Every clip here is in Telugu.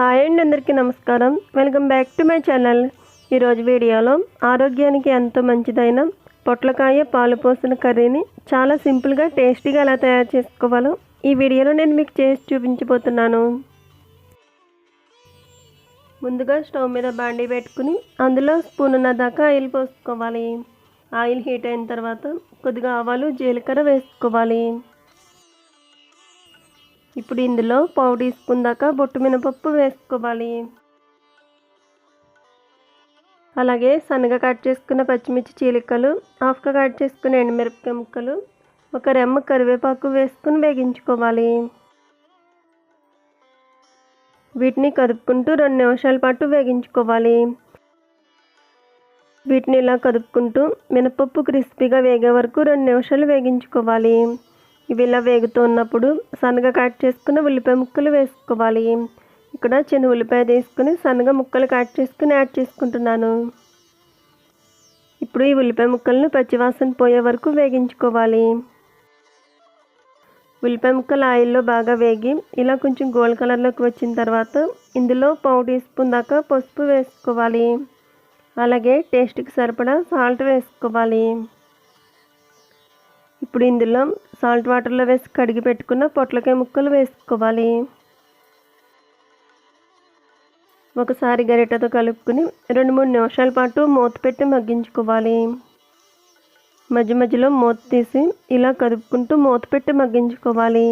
హాయ్ అండి అందరికీ నమస్కారం. Welcome back to my channel. ఈరోజు వీడియోలో ఆరోగ్యానికి ఎంతో మంచిదైన పొట్లకాయ పాలు పోసిన కర్రీని చాలా సింపుల్గా టేస్టీగా ఎలా తయారు చేసుకోవాలో ఈ వీడియోలో నేను మీకు చేసి చూపించబోతున్నాను. ముందుగా స్టవ్ మీద బాండీ పెట్టుకుని అందులో స్పూన్ ఉన్న దాకా ఆయిల్ పోసుకోవాలి. ఆయిల్ హీట్ అయిన తర్వాత కొద్దిగా ఆవాలు జీలకర్ర వేసుకోవాలి. ఇప్పుడు ఇందులో పావు టీ స్పూన్ దాకా బొట్టు మినపప్పు వేసుకోవాలి. అలాగే సన్నగా కట్ చేసుకున్న పచ్చిమిర్చి చీలికలు హాఫ్గా కట్ చేసుకున్న ఎండుమిరపకాయ ముక్కలు ఒక రెమ్మ కరివేపాకు వేసుకుని వేగించుకోవాలి. వీటిని కదుపుకుంటూ రెండు నిమిషాల పాటు వేగించుకోవాలి. వీటిని ఇలా కదుపుకుంటూ మినపప్పు క్రిస్పీగా వేగే వరకు రెండు నిమిషాలు వేగించుకోవాలి. ఇవి ఇలా వేగుతూ ఉన్నప్పుడు సన్నగా కట్ చేసుకున్న ఉల్లిపాయ ముక్కలు వేసుకోవాలి. ఇక్కడ చిన్న ఉల్లిపాయ తీసుకుని సన్నగా ముక్కలు కట్ చేసుకుని యాడ్ చేసుకుంటున్నాను. ఇప్పుడు ఈ ఉల్లిపాయ ముక్కలను పచ్చివాసన పోయే వరకు వేగించుకోవాలి. ఉల్లిపాయ ముక్కలు ఆయిల్లో బాగా వేగి ఇలా కొంచెం గోల్డ్ కలర్లోకి వచ్చిన తర్వాత ఇందులో పావు టీ స్పూన్ దాకా పసుపు వేసుకోవాలి. అలాగే టేస్ట్కి సరిపడా సాల్ట్ వేసుకోవాలి. ఇప్పుడు ఇందులో సాల్ట్ వాటర్లో వేసి కడిగి పెట్టుకున్న పొట్లకాయ ముక్కలు వేసుకోవాలి. ఒకసారి గరిటతో కలుపుకుని రెండు మూడు నిమిషాల పాటు మూత పెట్టి మగ్గించుకోవాలి. మధ్య మధ్యలో మూత తీసి ఇలా కదుపుకుంటూ మూత పెట్టి మగ్గించుకోవాలి.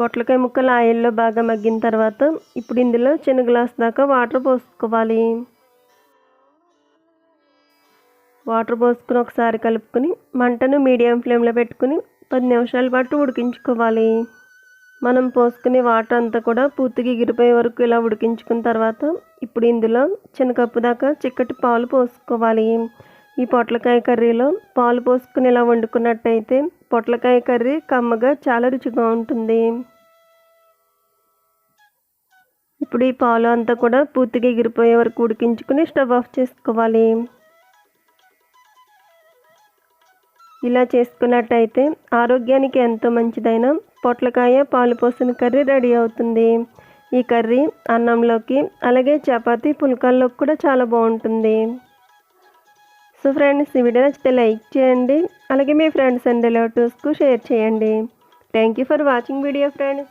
పొట్లకాయ ముక్కలు ఆయిల్లో బాగా మగ్గిన తర్వాత ఇప్పుడు ఇందులో చిన్న గ్లాస్ దాకా వాటర్ పోసుకోవాలి. వాటర్ పోసుకుని ఒకసారి కలుపుకొని మంటను మీడియం ఫ్లేమ్లో పెట్టుకుని పది నిమిషాల పాటు ఉడికించుకోవాలి. మనం పోసుకునే వాటర్ అంతా కూడా పూర్తిగా ఎగిరిపోయే వరకు ఇలా ఉడికించుకున్న తర్వాత ఇప్పుడు ఇందులో చిన్న కప్పు దాకా చిక్కటి పాలు పోసుకోవాలి. ఈ పొట్లకాయ కర్రీలో పాలు పోసుకుని ఇలా వండుకున్నట్టయితే పొట్లకాయ కర్రీ కమ్మగా చాలా రుచిగా ఉంటుంది. ఇప్పుడు ఈ పాలు అంతా కూడా పూర్తిగా ఎగిరిపోయే వరకు ఉడికించుకుని స్టవ్ ఆఫ్ చేసుకోవాలి. ఇలా చేసుకున్నట్టయితే ఆరోగ్యానికి ఎంతో మంచిదైన పొట్లకాయ పాలు పోసిన కర్రీ రెడీ అవుతుంది. ఈ కర్రీ అన్నంలోకి అలాగే చపాతి పుల్కాల్లోకి కూడా చాలా బాగుంటుంది. సో ఫ్రెండ్స్ ఈ వీడియో నచ్చితే లైక్ చేయండి. అలాగే మీ ఫ్రెండ్స్ అండ్ రిలేటివ్స్కు షేర్ చేయండి. Thank you for watching video friends.